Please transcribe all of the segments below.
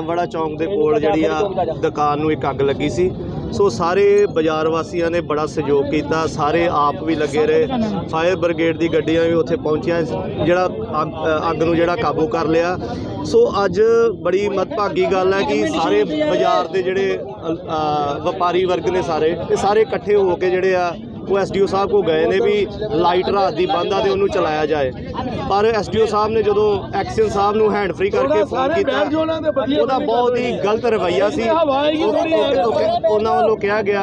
ਰਾਜਵਾੜਾ ਚੌਂਕ ਦੇ ਕੋਲ ਜਿਹੜੀ ਆ ਦੁਕਾਨ ਨੂੰ ਇੱਕ ਅੱਗ ਲੱਗੀ ਸੀ। ਸੋ ਸਾਰੇ ਬਾਜ਼ਾਰ ਵਾਸੀਆਂ ਨੇ ਬੜਾ ਸਹਿਯੋਗ ਕੀਤਾ। ਸਾਰੇ ਆਪ ਵੀ ਲੱਗੇ ਰਹੇ। ਫਾਇਰ ਬ੍ਰਿਗੇਡ ਦੀ ਗੱਡੀਆਂ ਵੀ ਉੱਥੇ ਪਹੁੰਚੀਆਂ। ਜਿਹੜਾ ਅੱਗ- ਨੂੰ ਜਿਹੜਾ ਕਾਬੂ ਕਰ ਲਿਆ। ਸੋ ਅੱਜ ਬੜੀ ਮਦਭਾਗੀ ਗੱਲ ਹੈ ਕਿ ਸਾਰੇ ਬਾਜ਼ਾਰ ਦੇ ਜਿਹੜੇ ਵਪਾਰੀ ਵਰਗ ਨੇ ਸਾਰੇ ਇਹ ਸਾਰੇ ਇਕੱਠੇ ਹੋ ਕੇ ਜਿਹੜੇ ਆ ਉਹ ਐਸਡੀਓ ਸਾਹਿਬ ਕੋ ਗਏ ਨੇ ਵੀ ਲਾਈਟ ਰਾਤ ਦੀ ਬੰਦ ਆ ਤੇ ਉਹਨੂੰ ਚਲਾਇਆ ਜਾਏ। ਪਰ ਐਸਡੀਓ ਸਾਹਿਬ ਨੇ ਜਦੋਂ ਐਕਸ਼ਨ ਸਾਹਿਬ ਨੂੰ ਹੈਂਡ ਫ੍ਰੀ ਕਰਕੇ ਫੋਨ ਕੀਤਾ ਉਹਦਾ ਬਹੁਤ ਹੀ ਗਲਤ ਰਵੱਈਆ ਸੀ। ਉਹ- ਉਹ- ਉਹ- ਉਹਨਾਂ ਵੱਲੋਂ ਕਿਹਾ ਗਿਆ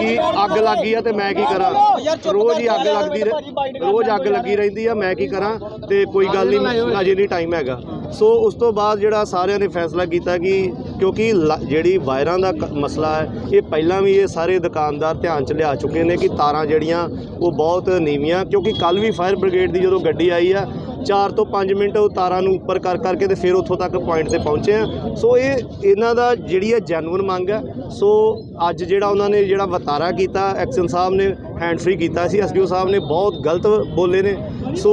ਕਿ ਅੱਗ ਲੱਗੀ ਆ ਤੇ ਮੈਂ ਕੀ ਕਰਾਂ? ਰੋਜ਼ ਹੀ ਅੱਗ ਲੱਗਦੀ ਰੋਜ਼ ਅੱਗ ਲੱਗੀ ਰਹਿੰਦੀ ਆ ਮੈਂ ਕੀ ਕਰਾਂ? ਤੇ ਕੋਈ ਗੱਲ ਨਹੀਂ ਅਜੇ ਨਹੀਂ ਟਾਈਮ ਹੈਗਾ। ਸੋ ਉਸ ਤੋਂ ਬਾਅਦ ਜਿਹੜਾ ਸਾਰਿਆਂ ਨੇ ਫੈਸਲਾ ਕੀਤਾ ਕਿ ਕਿਉਂਕਿ ਜਿਹੜੀ ਵਾਇਰਾਂ ਦਾ ਮਸਲਾ ਹੈ ਇਹ ਪਹਿਲਾਂ ਵੀ ਇਹ ਸਾਰੇ ਦੁਕਾਨਦਾਰ ਧਿਆਨ ਚ ਲਿਆ ਚੁੱਕੇ ਨੇ ਕਿ ਤਾਰਾਂ ਜਿਹੜੀਆਂ ਉਹ ਬਹੁਤ ਨੀਵੀਆਂ, ਕਿਉਂਕਿ ਕੱਲ ਵੀ ਫਾਇਰ ਬ੍ਰਿਗੇਡ ਦੀ ਜਦੋਂ ਗੱਡੀ ਆਈ ਆ 4 ਤੋਂ 5 ਮਿੰਟ ਉਹ ਤਾਰਾਂ ਨੂੰ ਉੱਪਰ ਕਰ ਕਰਕੇ ਤੇ ਫਿਰ ਉੱਥੋਂ ਤੱਕ ਪੁਆਇੰਟ ਤੇ ਪਹੁੰਚੇ ਆ। ਸੋ ਇਹ ਇਹਨਾਂ ਦਾ ਜਿਹੜੀ ਹੈ ਜੈਨੂਇਨ ਮੰਗ ਹੈ ਸੋ ਅੱਜ ਜਿਹੜਾ ਉਹਨਾਂ ਨੇ ਜਿਹੜਾ ਵਤਾਰਾ ਕੀਤਾ ਐਕਸ਼ਨ ਸਾਹਿਬ ਨੇ ਹੈਂਡ ਫ੍ਰੀ ਕੀਤਾ ਸੀ ਐਸਡੀਓ ਸਾਹਿਬ ਨੇ ਬਹੁਤ ਗਲਤ ਬੋਲੇ ਨੇ। ਸੋ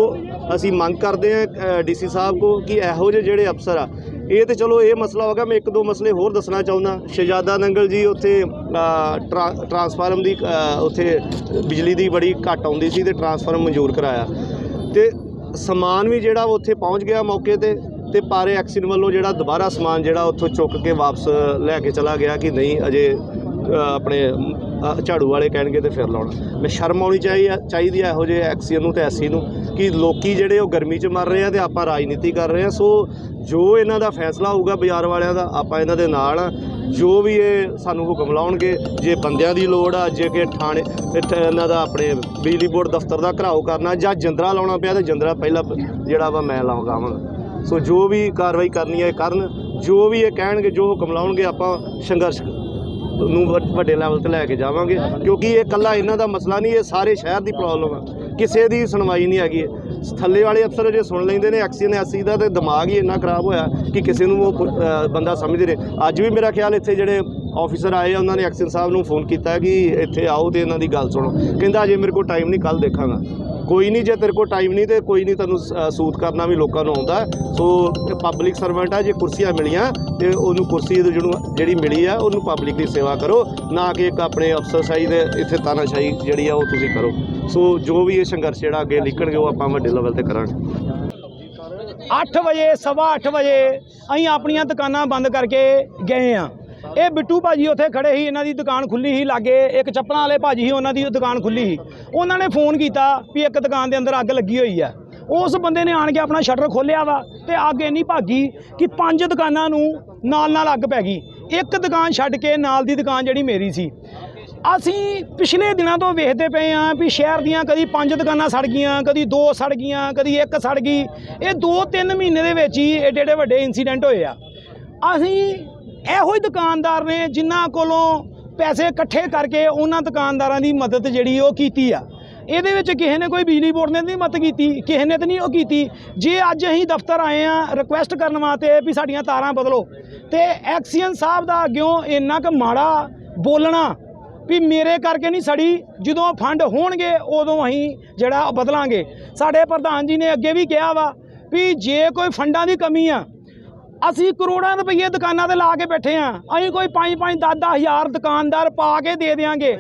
ਅਸੀਂ ਮੰਗ ਕਰਦੇ ਹਾਂ ਡੀਸੀ ਸਾਹਿਬ ਕੋ ਕਿ ਇਹੋ ਜਿਹੇ ਜਿਹੜੇ ਅਫਸਰ ਆ ਇਹ ਤੇ ਚਲੋ ਇਹ ਮਸਲਾ ਹੋ ਮੈਂ ਇੱਕ ਦੋ ਮਸਲੇ ਹੋਰ ਦੱਸਣਾ ਚਾਹੁੰਦਾ। ਸ਼ਹਿਜ਼ਾਦਾ ਨੰਗਲ ਜੀ ਉੱਥੇ ਅ, ਟਰਾਂਸਫਾਰਮ ਦੀ ਉੱਥੇ ਬਿਜਲੀ ਦੀ ਬੜੀ ਘੱਟ ਆਉਂਦੀ ਸੀ ਤੇ ਟਰਾਂਸਫਾਰਮ ਮਨਜ਼ੂਰ ਕਰਾਇਆ। ਤੇ ਸਮਾਨ ਵੀ ਜਿਹੜਾ ਉੱਥੇ ਪਹੁੰਚ ਗਿਆ ਮੌਕੇ ਤੇ ਤੇ ਪਾਰੇ ਐਕਸੀਨ ਵੱਲੋਂ ਜਿਹੜਾ ਦੁਬਾਰਾ ਸਮਾਨ ਜਿਹੜਾ ਉੱਥੋਂ ਚੁੱਕ ਕੇ ਵਾਪਸ ਲੈ ਕੇ ਚਲਾ ਗਿਆ ਕਿ ਨਹੀਂ ਅਜੇ ਆਪਣੇ ਝਾੜੂ ਵਾਲੇ ਕਹਿਣਗੇ ਤੇ ਫਿਰ ਲਾਉਣਾ। ਮੈਂ ਸ਼ਰਮ ਆਉਣੀ ਚਾਹੀ ਚਾਹੀਦੀ ਹੈ ਇਹੋ ਜਿਹੇ ਐਕਸੀਅਨ ਨੂੰ ਤੇ ਐਸੀ ਨੂੰ ਕਿ ਲੋਕੀ ਜਿਹੜੇ ਉਹ ਗਰਮੀ 'ਚ ਮਰ ਰਹੇ ਆ ਤੇ ਆਪਾਂ ਰਾਜਨੀਤੀ ਕਰ ਰਹੇ ਆ। ਸੋ ਜੋ ਇਹਨਾਂ ਦਾ ਫੈਸਲਾ ਹੋਊਗਾ ਬਾਜ਼ਾਰ ਵਾਲਿਆਂ ਦਾ, ਆਪਾਂ ਇਹਨਾਂ ਦੇ ਨਾਲ ਆ। ਜੋ ਵੀ ਇਹ ਸਾਨੂੰ ਹੁਕਮ ਲਾਉਣਗੇ, ਜੇ ਬੰਦਿਆਂ ਦੀ ਲੋੜ ਆ, ਜੇ ਕਿ ਥਾਣੇ ਇੱਥੇ ਇਹਨਾਂ ਦਾ ਆਪਣੇ ਬਿਜਲੀ ਬੋਰਡ ਦਫ਼ਤਰ ਦਾ ਘਰਾਓ ਕਰਨਾ ਜਾਂ ਜੰਦਰਾ ਲਾਉਣਾ ਪਿਆ ਤੇ ਜੰਦਰਾ ਪਹਿਲਾਂ ਜਿਹੜਾ ਵਾ ਮੈਂ ਲਾਵਾਂਗਾ ਸੋ ਜੋ ਵੀ ਕਾਰਵਾਈ ਕਰਨੀ ਹੈ ਕਰਨ। ਜੋ ਵੀ ਇਹ ਕਹਿਣਗੇ, ਜੋ ਹੁਕਮ ਲਾਉਣਗੇ, ਆਪਾਂ ਸੰਘਰਸ਼ ਨੂੰ ਵੱਡੇ ਲੈਵਲ ਤੇ ਲੈ ਕੇ ਜਾਵਾਂਗੇ, ਕਿਉਂਕਿ ਇਹ ਇਕੱਲਾ ਇਹਨਾਂ ਦਾ ਮਸਲਾ ਨਹੀਂ, ਇਹ ਸਾਰੇ ਸ਼ਹਿਰ ਦੀ ਪ੍ਰੋਬਲਮ ਆ। ਕਿਸੇ ਦੀ ਸੁਣਵਾਈ ਨਹੀਂ ਹੈਗੀ। ਥੱਲੇ ਵਾਲੇ ਅਫਸਰ ਜੇ ਸੁਣ ਲੈਂਦੇ ਨੇ, ਐਕਸੀਅਨ ਐਸੀ ਦਾ ਤੇ ਦਿਮਾਗ ਹੀ ਇੰਨਾ ਖਰਾਬ ਹੋਇਆ ਕਿ ਕਿਸੇ ਨੂੰ ਉਹ ਬੰਦਾ ਸਮਝਦੇ ਨੇ ਅੱਜ ਵੀ ਮੇਰਾ ਖਿਆਲ ਇੱਥੇ ਜਿਹੜੇ ਆਫੀਸਰ ਆਏ ਆ, ਉਹਨਾਂ ਨੇ ਐਕਸੀਅਨ ਸਾਹਿਬ ਨੂੰ ਫੋਨ ਕੀਤਾ ਕਿ ਇੱਥੇ ਆਓ ਤੇ ਇਹਨਾਂ ਦੀ ਗੱਲ ਸੁਣੋ। ਕਹਿੰਦਾ ਅਜੇ ਮੇਰੇ ਕੋਲ ਟਾਈਮ ਨਹੀਂ ਕੱਲ ਦੇਖਾਂਗਾ। ਕੋਈ ਨਹੀਂ, ਜੇ ਤੇਰੇ ਕੋਲ ਟਾਈਮ ਨਹੀਂ ਤੇ ਕੋਈ ਨਹੀਂ ਤੈਨੂੰ ਸ- ਸੂਤ ਕਰਨਾ ਵੀ ਲੋਕਾਂ ਨੂੰ ਆਉਂਦਾ। ਸੋ ਪਬਲਿਕ ਸਰਵੈਂਟ ਆ, ਜੇ ਕੁਰਸੀਆਂ ਮਿਲੀਆਂ ਤੇ ਉਹਨੂੰ ਕੁਰਸੀ ਜਿਹਨੂੰ ਜਿਹੜੀ ਮਿਲੀ ਆ, ਉਹਨੂੰ ਪਬਲਿਕ ਦੀ ਸੇਵਾ ਕਰੋ। ਨਾ ਕਿ ਇੱਕ ਆਪਣੇ ਅਫਸਰਸ਼ਾਹੀ ਦੇ ਇੱਥੇ ਤਾਨਾਸ਼ਾਹੀ ਜਿਹੜੀ ਆ, ਉਹ ਤੁਸੀਂ ਕਰੋ। ਸੋ ਜੋ ਵੀ ਇਹ ਸੰਘਰਸ਼ ਜਿਹੜਾ ਅੱਗੇ ਨਿਕਲਣਗੇ, ਉਹ ਆਪਾਂ ਵੱਡੇ ਲੈਵਲ ਤੇ ਕਰਾਂਗੇ। 8 ਵਜੇ, ਸਵਾ 8 ਵਜੇ ਅਸੀਂ ਆਪਣੀਆਂ ਦੁਕਾਨਾਂ ਬੰਦ ਕਰਕੇ ਗਏ ਆ। ਇਹ ਬਿੱਟੂ ਭਾਜੀ ਉੱਥੇ ਖੜੇ ਸੀ, ਇਹਨਾਂ ਦੀ ਦੁਕਾਨ ਖੁੱਲੀ ਸੀ ਲਾਗੇ, ਇੱਕ ਚੱਪਲਾਂ ਵਾਲੇ ਭਾਜੀ ਸੀ, ਉਹਨਾਂ ਦੀ ਦੁਕਾਨ ਖੁੱਲੀ ਸੀ। ਉਹਨਾਂ ਨੇ ਫੋਨ ਕੀਤਾ ਵੀ ਇੱਕ ਦੁਕਾਨ ਦੇ ਅੰਦਰ ਅੱਗ ਲੱਗੀ ਹੋਈ ਹੈ ਉਸ ਬੰਦੇ ਨੇ ਆਣ ਕੇ ਆਪਣਾ ਸ਼ਟਰ ਖੋਲ੍ਹਿਆ ਵਾ ਤੇ ਅੱਗ ਇੰਨੀ ਭਾਗੀ ਕਿ ਪੰਜ ਦੁਕਾਨਾਂ ਨੂੰ ਨਾਲ ਨਾਲ ਅੱਗ ਪੈ ਗਈ। ਇੱਕ ਦੁਕਾਨ ਛੱਡ ਕੇ ਨਾਲ ਦੀ ਦੁਕਾਨ ਜਿਹੜੀ ਮੇਰੀ ਸੀ। ਅਸੀਂ ਪਿਛਲੇ ਦਿਨਾਂ ਤੋਂ ਵੇਖਦੇ ਪਏ ਆਂ ਵੀ ਸ਼ਹਿਰ ਦੀਆਂ ਕਦੀ ਪੰਜ ਦੁਕਾਨਾਂ ਸੜ ਗਈਆਂ, ਕਦੀ ਦੋ ਸੜ ਗਈਆਂ, ਕਦੀ ਇੱਕ ਸੜ ਗਈ। ਇਹ 2-3 ਮਹੀਨੇ ਦੇ ਵਿੱਚ ਹੀ ਏਡੇ ਏਡੇ ਵੱਡੇ ਇਨਸੀਡੈਂਟ ਹੋਏ ਆ। ਅਸੀਂ ਇਹੋ ਹੀ ਦੁਕਾਨਦਾਰ ਨੇ ਜਿਨ੍ਹਾਂ ਕੋਲੋਂ ਪੈਸੇ ਇਕੱਠੇ ਕਰਕੇ ਉਹਨਾਂ ਦੁਕਾਨਦਾਰਾਂ ਦੀ ਮਦਦ ਜਿਹੜੀ ਉਹ ਕੀਤੀ ਆ। ਇਹਦੇ ਵਿੱਚ ਕਿਸੇ ਨੇ ਕੋਈ ਬਿਜਲੀ ਬੋਰਡ ਨੇ ਨਹੀਂ ਮਦਦ ਕੀਤੀ, ਕਿਸੇ ਨੇ ਤਾਂ ਨਹੀਂ ਉਹ ਕੀਤੀ। ਜੇ ਅੱਜ ਅਸੀਂ ਦਫ਼ਤਰ ਆਏ ਆ ਰਿਕੁਐਸਟ ਕਰਨ ਵਾਸਤੇ ਵੀ ਸਾਡੀਆਂ ਤਾਰਾਂ ਬਦਲੋ, ਤੇ ਐਕਸੀਅਨ ਸਾਹਿਬ ਦਾ ਅੱਗਿਓਂ ਇੰਨਾ ਕੁ ਮਾੜਾ ਬੋਲਣਾ ਵੀ ਮੇਰੇ ਕਰਕੇ ਨਹੀਂ ਸੜੀ, ਜਦੋਂ ਫੰਡ ਹੋਣਗੇ ਉਦੋਂ ਅਸੀਂ ਜਿਹੜਾ ਬਦਲਾਂਗੇ। ਸਾਡੇ ਪ੍ਰਧਾਨ ਜੀ ਨੇ ਅੱਗੇ ਵੀ ਕਿਹਾ ਵਾ ਵੀ ਜੇ ਕੋਈ ਫੰਡਾਂ ਦੀ ਕਮੀ ਆ ਅਸੀਂ ਕਰੋੜਾਂ ਰੁਪਏ ਦੁਕਾਨਾਂ ਤੇ ਲਾ ਕੇ ਬੈਠੇ ਆ। ਅਸੀਂ ਕੋਈ 5-5 10-10 ਹਜ਼ਾਰ ਦੁਕਾਨਦਾਰ ਪਾ ਕੇ ਦੇ ਦੇਾਂਗੇ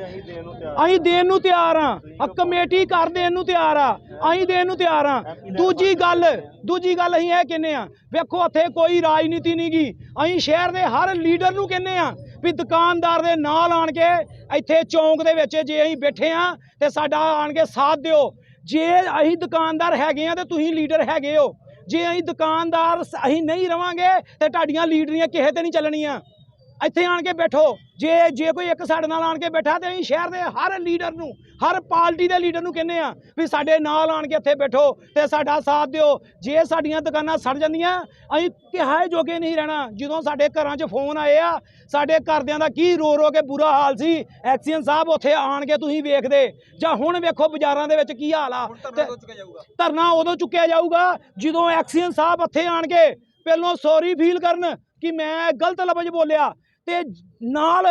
ਅਸੀਂ ਦੇਣ ਨੂੰ ਤਿਆਰ ਆ। ਆ। ਕਮੇਟੀ ਕਰ ਦੇਣ ਨੂੰ ਤਿਆਰ ਆ। ਅਸੀਂ ਦੇਣ ਨੂੰ ਤਿਆਰ ਆ। ਦੂਜੀ ਗੱਲ ਦੂਜੀ ਗੱਲ ਅਸੀਂ ਇਹ ਕਹਿੰਨੇ ਆ ਵੇਖੋ ਇੱਥੇ ਕੋਈ ਰਾਜਨੀਤੀ ਨਹੀਂ ਗੀ। ਅਸੀਂ ਸ਼ਹਿਰ ਦੇ ਹਰ ਲੀਡਰ ਨੂੰ ਕਹਿੰਨੇ ਆ ਵੀ ਦੁਕਾਨਦਾਰ ਦੇ ਨਾਲ ਆਣ ਕੇ ਇੱਥੇ ਚੌਂਕ ਦੇ ਵਿੱਚ ਜੇ ਅਸੀਂ ਬੈਠੇ ਆ ਤੇ ਸਾਡਾ ਆਣ ਕੇ ਸਾਥ ਦਿਓ। ਜੇ ਅਸੀਂ ਦੁਕਾਨਦਾਰ ਹੈਗੇ ਆ ਤੇ ਤੁਸੀਂ ਲੀਡਰ ਹੈਗੇ ਹੋ। ਜੇ ਅਸੀਂ ਦੁਕਾਨਦਾਰ ਅਸੀਂ ਨਹੀਂ ਰਵਾਂਗੇ ਤੇ ਤੁਹਾਡੀਆਂ ਲੀਡਰੀਆਂ ਕਿਸੇ ਤੇ ਨਹੀਂ ਚੱਲਣੀਆਂ। ਇੱਥੇ ਆਣ ਕੇ ਬੈਠੋ। ਜੇ ਜੇ ਕੋਈ ਇੱਕ ਸਾਡੇ ਨਾਲ ਆਣ ਕੇ ਬੈਠਾ ਤੇ ਅਸੀਂ ਸ਼ਹਿਰ ਦੇ ਹਰ ਲੀਡਰ ਨੂੰ ਹਰ ਪਾਰਟੀ ਦੇ ਲੀਡਰ ਨੂੰ ਕਹਿੰਨੇ ਆ ਵੀ ਸਾਡੇ ਨਾਲ ਆਣ ਕੇ ਇੱਥੇ ਬੈਠੋ ਤੇ ਸਾਡਾ ਸਾਥ ਦਿਓ। ਜੇ ਸਾਡੀਆਂ ਦੁਕਾਨਾਂ ਸੜ ਜਾਂਦੀਆਂ ਅਸੀਂ ਕਿਹਾਏ ਜੋਗੇ ਨਹੀਂ ਰਹਿਣਾ। ਜਦੋਂ ਸਾਡੇ ਘਰਾਂ 'ਚ ਫੋਨ ਆਏ ਆ ਸਾਡੇ ਘਰਦਿਆਂ ਦਾ ਕੀ ਰੋ ਰੋ ਕੇ ਬੁਰਾ ਹਾਲ ਸੀ ਐਕਸੀਅਨ ਸਾਹਿਬ ਉੱਥੇ ਆਣ ਕੇ ਤੁਸੀਂ ਵੇਖਦੇ। ਜਾਂ ਹੁਣ ਵੇਖੋ ਬਾਜ਼ਾਰਾਂ ਦੇ ਵਿੱਚ ਕੀ ਹਾਲ ਆ। ਧਰਨਾ ਉਦੋਂ ਚੁੱਕਿਆ ਜਾਊਗਾ ਜਦੋਂ ਐਕਸੀਅਨ ਸਾਹਿਬ ਇੱਥੇ ਆਣ ਕੇ ਪਹਿਲੋਂ ਸੌਰੀ ਫੀਲ ਕਰਨ ਕਿ ਮੈਂ ਗਲਤ ਲਫ਼ਜ਼ ਬੋਲਿਆ। ਤੇ ਨਾਲ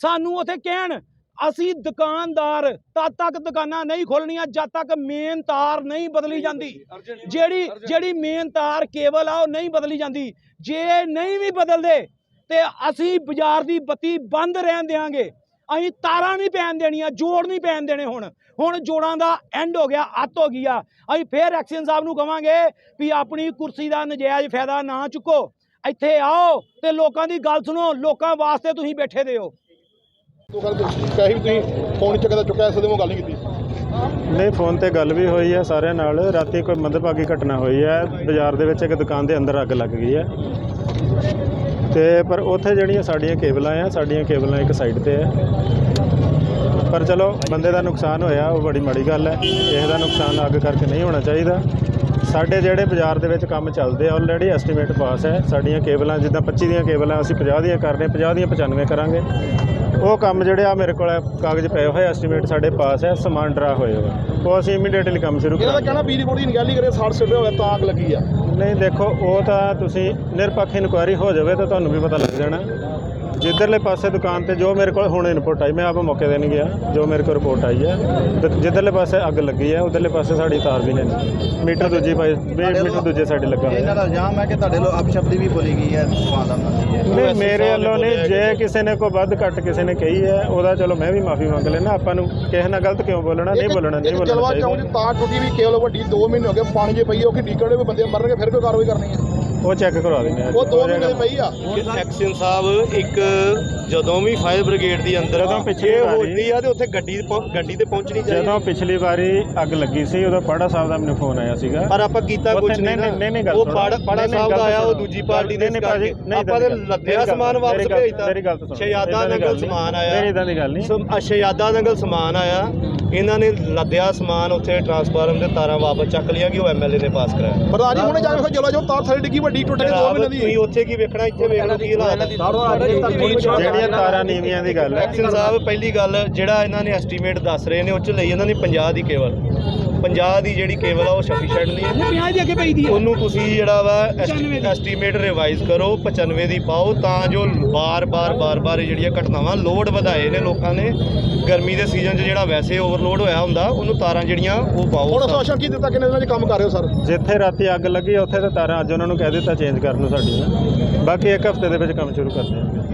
ਸਾਨੂੰ ਉੱਥੇ ਕਹਿਣ ਅਸੀਂ ਦੁਕਾਨਦਾਰ ਤਦ ਤੱਕ ਦੁਕਾਨਾਂ ਨਹੀਂ ਖੋਲਣੀਆਂ ਜਦ ਤੱਕ ਮੇਨ ਤਾਰ ਨਹੀਂ ਬਦਲੀ ਜਾਂਦੀ। ਜਿਹੜੀ ਜਿਹੜੀ ਮੇਨ ਤਾਰ ਕੇਬਲ ਆ ਉਹ ਨਹੀਂ ਬਦਲੀ ਜਾਂਦੀ। ਜੇ ਨਹੀਂ ਵੀ ਬਦਲਦੇ ਤੇ ਅਸੀਂ ਬਾਜ਼ਾਰ ਦੀ ਬੱਤੀ ਬੰਦ ਰਹਿਣ ਦੇਾਂਗੇ ਅਸੀਂ ਤਾਰਾਂ ਨਹੀਂ ਪੈਣ ਦੇਣੀਆਂ ਜੋੜ ਨਹੀਂ ਪੈਣ ਦੇਣੇ ਹੁਣ। ਹੁਣ ਜੋੜਾਂ ਦਾ ਐਂਡ ਹੋ ਗਿਆ ਅੱਤ ਹੋ ਗਈ ਆ। ਅਸੀਂ ਫੇਰ ਐਕਸ਼ਨ ਸਾਹਿਬ ਨੂੰ ਕਵਾਂਗੇ ਵੀ ਆਪਣੀ ਕੁਰਸੀ ਦਾ ਨਜਾਇਜ਼ ਫਾਇਦਾ ਨਾ ਚੁੱਕੋ। ਇੱਥੇ ਆਓ ਤੇ ਲੋਕਾਂ ਦੀ ਗੱਲ ਸੁਣੋ ਲੋਕਾਂ ਵਾਸਤੇ ਤੁਸੀਂ ਬੈਠੇ ਦਿਓ ਤੋ ਗੱਲ ਕਹੀ ਤੁਸੀਂ ਫੋਨ ਚੱਕਦਾ ਚੁੱਕਿਆ ਇਸ ਦੇ ਮੈਂ ਗੱਲ ਨਹੀਂ ਕੀਤੀ। ਨਹੀਂ ਫੋਨ ਤੇ ਗੱਲ ਵੀ ਹੋਈ ਹੈ ਸਾਰਿਆਂ ਨਾਲ। ਰਾਤੀ ਕੋਈ ਮੰਦਭਾਗੀ ਘਟਨਾ ਹੋਈ ਹੈ। ਬਾਜ਼ਾਰ ਦੇ ਵਿੱਚ ਇੱਕ ਦੁਕਾਨ ਦੇ ਅੰਦਰ ਅੱਗ ਲੱਗ ਗਈ ਹੈ। ਤੇ ਪਰ ਉੱਥੇ ਜਿਹੜੀਆਂ ਸਾਡੀਆਂ ਕੇਬਲਾਂ ਆ ਸਾਡੀਆਂ ਕੇਬਲਾਂ ਇੱਕ ਸਾਈਡ ਤੇ ਹੈ ਪਰ ਚਲੋ ਬੰਦੇ ਦਾ ਨੁਕਸਾਨ ਹੋਇਆ ਉਹ ਬੜੀ ਮਾੜੀ ਗੱਲ ਹੈ। ਕਿਸੇ ਦਾ ਨੁਕਸਾਨ ਅੱਗ ਕਰਕੇ ਨਹੀਂ ਹੋਣਾ ਚਾਹੀਦਾ। ਸਾਡੇ ਜਿਹੜੇ ਬਾਜ਼ਾਰ ਦੇ ਵਿੱਚ ਕੰਮ ਚੱਲਦੇ ਆ ਆਲਰੇਡੀ ਐਸਟੀਮੇਟ ਪਾਸ ਹੈ। ਸਾਡੀਆਂ ਕੇਬਲਾਂ ਜਿੱਦਾਂ 25 ਦੀਆਂ ਕੇਬਲਾਂ ਅਸੀਂ 50 ਦੀਆਂ ਕਰ ਰਹੇ 50 ਦੀਆਂ 95 ਕਰਾਂਗੇ। ਉਹ ਕੰਮ ਜਿਹੜੇ ਆ ਮੇਰੇ ਕੋਲ ਕਾਗਜ਼ ਪਏ ਹੋਏ ਐਸਟੀਮੇਟ ਸਾਡੇ ਪਾਸ ਹੈ ਸਮਾਨ ਡਰਾ ਹੋਏ ਹੋਏ ਉਹ ਅਸੀਂ ਇਮੀਡੀਏਟਲੀ ਕੰਮ ਸ਼ੁਰੂ ਕਰਾਂਗੇ। ਕਹਿਣਾ ਬਿਜਲੀ ਬੋਰਡ ਦੀ ਨਿਗਰਾਨੀ ਕਰੇ ਸਾੜ ਸਿੱਟੇ ਹੋਇਆ ਤਾਂ ਅੱਗ ਲੱਗੀ ਆ। ਨਹੀਂ ਦੇਖੋ ਉਹ ਤਾਂ ਤੁਸੀਂ ਨਿਰਪੱਖ ਇਨਕੁਆਇਰੀ ਹੋ ਜਾਵੇ ਤਾਂ ਤੁਹਾਨੂੰ ਵੀ ਪਤਾ ਲੱਗ ਜਾਣਾ। ਜਿੱਧਰਲੇ ਪਾਸੇ ਦੁਕਾਨ ਤੇ ਜੋ ਮੇਰੇ ਕੋਲ ਹੁਣ ਇਨਪੁਟ ਆਈ ਮੈਂ ਆਪ ਮੌਕੇ ਤੇ ਨਹੀਂ ਗਿਆ ਜੋ ਮੇਰੇ ਕੋਲ ਰਿਪੋਰਟ ਆਈ ਹੈ ਜਿੱਧਰਲੇ ਪਾਸੇ ਅੱਗ ਲੱਗੀ ਹੈ ਉਧਰਲੇ ਪਾਸੇ ਸਾਡੀ ਤਾਰ ਵੀ ਨਹੀਂ। ਮੀਟਰ ਦੂਜੀ ਪਾਸੇ ਵੀ ਮੀਟਰ ਦੂਜੇ ਸਾਈਡ ਲੱਗਾ ਹੋਇਆ। ਇਹਨਾਂ ਦਾ ਇਲਜ਼ਾਮ ਹੈ ਕਿ ਤੁਹਾਡੇ ਲੋ ਅਪਸ਼ਬਦੀ ਵੀ ਬੋਲੀ ਗਈ ਹੈ ਨਹੀਂ ਮੇਰੇ ਵੱਲੋਂ ਨਹੀਂ ਜੇ ਕਿਸੇ ਨੇ ਕੋਈ ਵੱਧ ਘੱਟ ਕਿਸੇ ਨੇ ਕਹੀ ਹੈ ਉਹਦਾ ਚਲੋ ਮੈਂ ਵੀ ਮਾਫੀ ਮੰਗ ਲੈਣਾ ਆਪਾਂ ਨੂੰ ਕਿਸੇ ਨਾਲ ਗਲਤ ਕਿਉਂ ਬੋਲਣਾ ਨਹੀਂ ਬੋਲਣਾ ਨਹੀਂ ਬੋਲਣਾ ਜਲਵਾ ਚਾਹੀਦਾ। ਚੌਂਕ ਦੀ ਤਾਰ ਟੁੱਟੀ ਵੀ ਕੇਵਲ ਵੱਡੀ 2 ਮਹੀਨੇ ਹੋ ਗਏ ਪਾਣੀ 'ਚ ਪਈ ਉਹ ਕਿ ਡੀਕੜੇ ਵੀ ਬੰਦੇ ਮਰਨਗੇ ਫਿਰ ਕੋਈ ਕਾਰਵਾਈ ਕਰਨੀ ਹੈ। ਉਹ ਚੈੱਕ ਕਰਵਾ ਦਿੰਦੇ ਆ ਉਹ 2 ਮਹੀਨੇ ਦੀ ਪਈ ਆ। ਐਕਸ਼ਨ ਸਾਹਿਬ ਇੱਕ ਜਦੋਂ ਵੀ ਫਾਇਰ ਬ੍ਰਿਗੇਡ ਦੀ ਅੰਦਰ ਜਦੋਂ ਪਿੱਛੇ ਹੋਦੀ ਆ ਤੇ ਉੱਥੇ ਗੱਡੀ ਗੱਡੀ ਤੇ ਪਹੁੰਚਣੀ ਚਾਹੀਦੀ। ਜਦੋਂ ਪਿਛਲੀ ਵਾਰੀ ਅੱਗ ਲੱਗੀ ਸੀ ਉਦੋਂ ਪਾੜਾ ਸਾਹਿਬ ਦਾ ਮੈਨੂੰ ਫੋਨ ਆਇਆ ਸੀਗਾ। ਪਰ ਆਪਾਂ ਕੀਤਾ ਕੁਝ ਨਹੀਂ ਨਹੀਂ ਨਹੀਂ ਗੱਲ ਉਹ। ਪਾੜਾ ਸਾਹਿਬ ਦਾ ਆਇਆ ਉਹ। ਦੂਜੀ ਪਾਰਟੀ ਦੇ ਨਹੀਂ ਭਾਜੀ ਆਪਾਂ ਗੱਲ- ਲੱਦਿਆ ਸਮਾਨ ਵਾਪਸ ਭੇਜਤਾ। ਮੇਰੀ ਗੱਲ ਤਾਂ ਸੁਣੋ। ਸ਼ਹਿਜ਼ਾਦਾ ਏਦਾਂ ਦੀ ਨਗਰ ਗੱਲ ਨਹੀਂ। ਸਮਾਨ ਆਇਆ। ਮੇਰੀ ਇਦਾਂ ਦੀ ਗੱਲ ਨਹੀਂ। ਸੋ ਸ਼ਹਿਜ਼ਾਦਾ ਨਗਰ ਸਮਾਨ ਆਇਆ। ਇਹਨਾਂ ਨੇ ਲੱਦਿਆ ਸਮਾਨ ਉੱਥੇ ਟਰਾਂਸਫਾਰਮ ਦੇ ਤਾਰਾਂ ਵਾਪਸ ਚੱਕ ਲਿਆ ਕਿ ਉਹ ਐਮਐਲਏ ਨੇ ਪਾਸ ਕਰਾਇਆ। ਪ੍ਰਧਾਨ ਜੀ ਹੁਣੇ ਜਾ ਕੇ ਜਲਵਾ ਜੋ ਤਾਰ ਥੱਲੇ ਡਿੱਗੀ ਵੱਡੀ ਟੁੱਟ ਕੇ 2 ਜਨਾਬ, ਮਹੀਨੇ ਤੁਸੀਂ ਦੀ ਉੱਥੇ ਕੀ ਵੇਖਣਾ ਇੱਥੇ ਵੇਖ ਲਓ ਕੀ ਹਾਲਾਤ ਹੈ ਜਿਹੜੀਆਂ ਤਾਰਾਂ ਨੀਵੀਆਂ ਦੀ ਗੱਲ ਹੈ। ਐਕਸ਼ਨ ਸਾਹਿਬ ਪਹਿਲੀ ਗੱਲ ਜਿਹੜਾ ਇਹਨਾਂ ਨੇ ਐਸਟੀਮੇਟ ਦੱਸ ਰਹੇ ਨੇ ਉਹ ਚ ਲਈ ਇਹਨਾਂ ਨੇ 50 ਦੀ ਕੇਵਲ। 50 ਦੀ ਜਿਹੜੀ ਕੇਵਲ ਆ ਉਹ ਸਫੀਸ਼ੀਐਂਟ ਨਹੀਂ। ਹੈ 50 ਦੀ ਅੱਗੇ ਪਈ ਦੀ ਉਹਨੂੰ ਤੁਸੀਂ ਜਿਹੜਾ ਵਾ 95 ਦੀ। ਐਸਟੀਮੇਟ ਰਿਵਾਈਜ਼ ਕਰੋ 95 ਦੀ ਪਾਓ ਤਾਂ ਜੋ ਬਾਰ-ਬਾਰ ਬਾਰ-ਬਾਰ ਇਹ ਜਿਹੜੀਆਂ ਘਟਨਾਵਾਂ ਲੋਡ ਵਧਾਏ ਨੇ ਲੋਕਾਂ ਨੇ। ਗਰਮੀ ਦੇ ਸੀਜ਼ਨ 'ਚ ਜਿਹੜਾ ਵੈਸੇ ਓਵਰਲੋਡ ਹੋਇਆ ਹੁੰਦਾ ਉਹਨੂੰ ਤਾਰਾਂ ਜਿਹੜੀਆਂ ਉਹ ਹੁਣ ਪਾਓ ਅਸੋਸੀਏਸ਼ਨ ਕੀ ਦਿੱਤਾ ਕਿੰਨੇ ਦਿਨਾਂ 'ਚ ਕੰਮ ਕਰ ਰਹੇ ਹੋ ਸਰ? ਜਿੱਥੇ ਰਾਤੀ ਅੱਗ ਲੱਗੀ ਉੱਥੇ ਤਾਂ ਤਾਰਾਂ ਅੱਜ ਉਹਨਾਂ ਨੂੰ ਕਹਿ ਦਿੱਤਾ ਚੇਂਜ ਕਰਨ ਨੂੰ ਸਾਡੀਆਂ ਬਾਕੀ ਇੱਕ ਹਫ਼ਤੇ ਦੇ ਵਿੱਚ ਕੰਮ ਸ਼ੁਰੂ ਕਰਦੇ ਹਾਂ